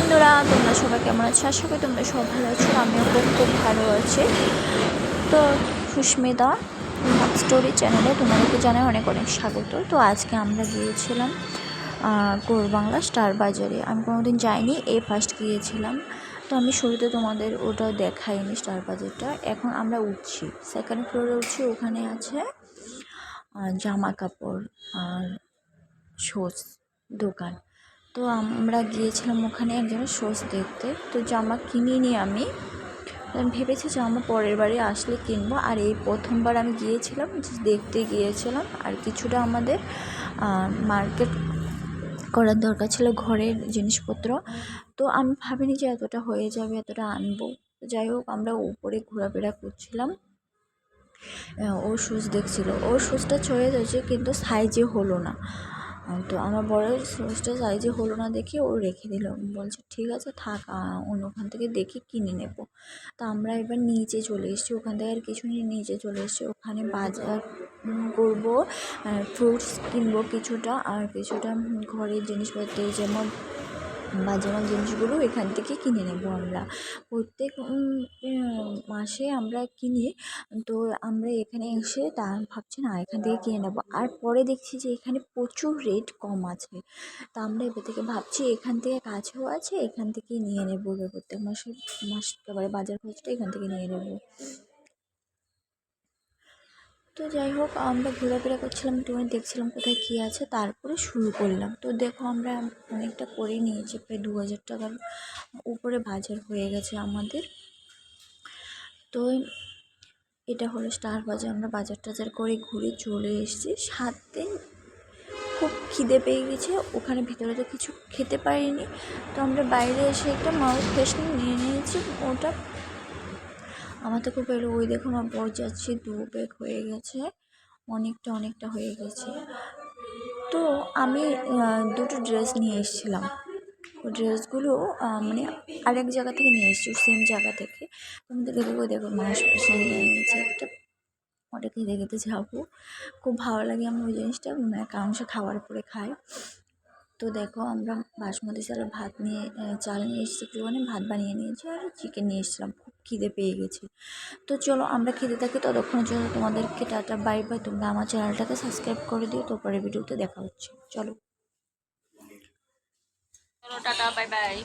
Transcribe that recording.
বন্ধুরা, তোমরা সবাই কেমন আছো? আশা করি তোমরা সব ভালো আছো, আমিও খুব খুব ভালো আছি। তো সুস্মিতা স্টোরি চ্যানেলে তোমাদেরকে জানাই অনেক অনেক স্বাগত। তো আজকে আমরা গিয়েছিলাম বাংলা স্টার বাজারে। আমি কোনোদিন যাইনি এই ফার্স্ট গিয়েছিলাম। তো আমি শুরুতে তোমাদের ওটা দেখাইনি স্টার বাজারটা। এখন আমরা উঠছি। সেকেন্ড ফ্লোরে উঠছি, ওখানে আছে জামা কাপড় আর শোজ দোকান। তো আমরা গিয়েছিলাম ওখানে একজনের শোজ দেখতে। তো জামা কিনিনি আমি ভেবেছি জামা পরের বারে আসলে কিনবো। আর এই প্রথমবার আমি গিয়েছিলাম দেখতে গিয়েছিলাম। আর কিছুটা আমাদের মার্কেট করার দরকার ছিল ঘরের জিনিসপত্র। তো আমি ভাবিনি যে এতটা হয়ে যাবে, এতটা আনব। যাই হোক, আমরা উপরে ঘোরাফেরা করছিলাম। ও শুজ দেখছিল। ওর শুজটা চলে যাচ্ছে কিন্তু সাইজে হলো না। তো আমার বড়ের সোর্সটা সাইজে হলো না দেখে ও রেখে দিল। বলছে ঠিক আছে থাক আহ, অন্য ওখান থেকে দেখে কিনে নেব। তা আমরা এবার নিচে চলে এসেছি। ওখান থেকে আর কিছু নিয়ে নিচে চলে এসেছি। ওখানে বাজার করব ফ্রুটস কিনবো কিছুটা। আর কিছুটা ঘরের জিনিসপত্র যেমন বাজানোর জিনিসগুলো এখান থেকে কিনে নেব আমরা। প্রত্যেক মাসে আমরা কিনি, তো আমরা এখানে এসে তা ভাবছি, না, এখান থেকে কিনে নেব। আর পরে দেখছি যে এখানে প্রচুর রেট কম আছে। তা আমরা এবার থেকে ভাবছি, এখান থেকে কাছেও আছে, এখান থেকেই নিয়ে নেব। প্রত্যেক মাসে, মাস, একেবারে বাজার খরচটা এখান থেকে নিয়ে নেব। তো যাই হোক, আমরা ঘোরাফেরা করছিলাম একটুখানি দেখছিলাম কোথায় কী আছে, তারপরে শুরু করলাম। তো দেখো, আমরা অনেকটা করে নিয়েছি, প্রায় দু হাজার টাকার উপরে বাজার হয়ে গেছে আমাদের। তো এটা হলো স্টার বাজার, আমরা বাজার টাজার করে ঘুরে চলে এসেছি। সাত দিন খুব খিদে পেয়ে গেছে, ওখানে ভিতরে তো কিছু খেতে পারিনি। তো আমরা বাইরে এসে একটা মাউথ ফ্রেশনার নিয়ে নিয়েছি, ওটা আমার তো খুব এলো ওই দেখো আমার বর যাচ্ছে, দু ব্যাগ হয়ে গেছে, অনেকটা অনেকটা হয়ে গেছে। তো আমি দুটো ড্রেস নিয়ে এসেছিলাম। ওই ড্রেসগুলো মানে আরেক জায়গা থেকে নিয়ে এসেছি সেম জায়গা থেকে। তোমাদের দেখে দেখো মাস পেশা নিয়ে নিয়েছি একটা। ওটা খেতে খেতে যাব। খুব ভালো লাগে আমার ওই জিনিসটা মানে কারণ সে খাওয়ার পরে খায়। তো দেখো, আমরা বাসমতি চালের ভাত নিয়ে চাল নিয়ে এসেছি, একটুখানি ভাত বানিয়ে নিয়েছি, আর চিকেন নিয়ে এসেছিলাম। খিদে পেয়ে গেছে। তো চলো আমরা খিদে থাকি ততক্ষণের জন্য তোমাদেরকে টাটা বাই বাই। তোমরা আমার চ্যানেলটাকে সাবস্ক্রাইব করে দিও তো পরে ভিডিওতে দেখা হচ্ছে। চলো। চলো টাটা বাই বাই।